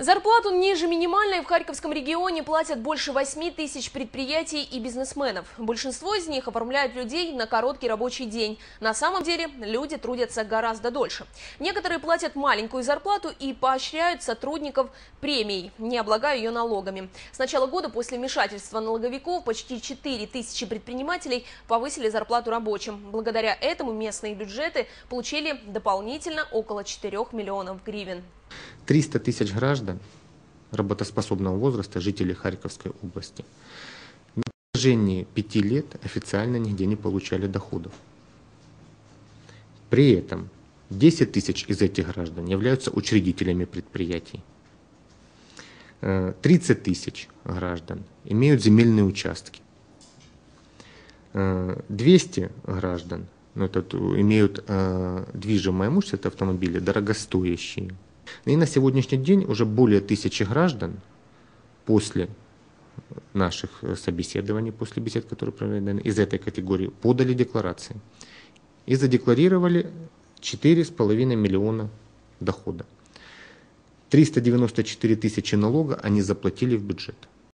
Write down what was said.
Зарплату ниже минимальной в Харьковском регионе платят больше 8 тысяч предприятий и бизнесменов. Большинство из них оформляют людей на короткий рабочий день. На самом деле люди трудятся гораздо дольше. Некоторые платят маленькую зарплату и поощряют сотрудников премией, не облагая ее налогами. С начала года после вмешательства налоговиков почти 4 тысячи предпринимателей повысили зарплату рабочим. Благодаря этому местные бюджеты получили дополнительно около 4 миллионов гривен. 300 тысяч граждан работоспособного возраста, жителей Харьковской области, на протяжении пяти лет официально нигде не получали доходов. При этом 10 тысяч из этих граждан являются учредителями предприятий. 30 э, тысяч граждан имеют земельные участки. 200 э, граждан ну, это, имеют э, движимое имущество, это автомобили, дорогостоящие. И на сегодняшний день уже более тысячи граждан после наших э, собеседований, после бесед, которые проведены из этой категории, подали декларации и задекларировали 4,5 миллиона дохода. 394 тысячи налога они заплатили в бюджет.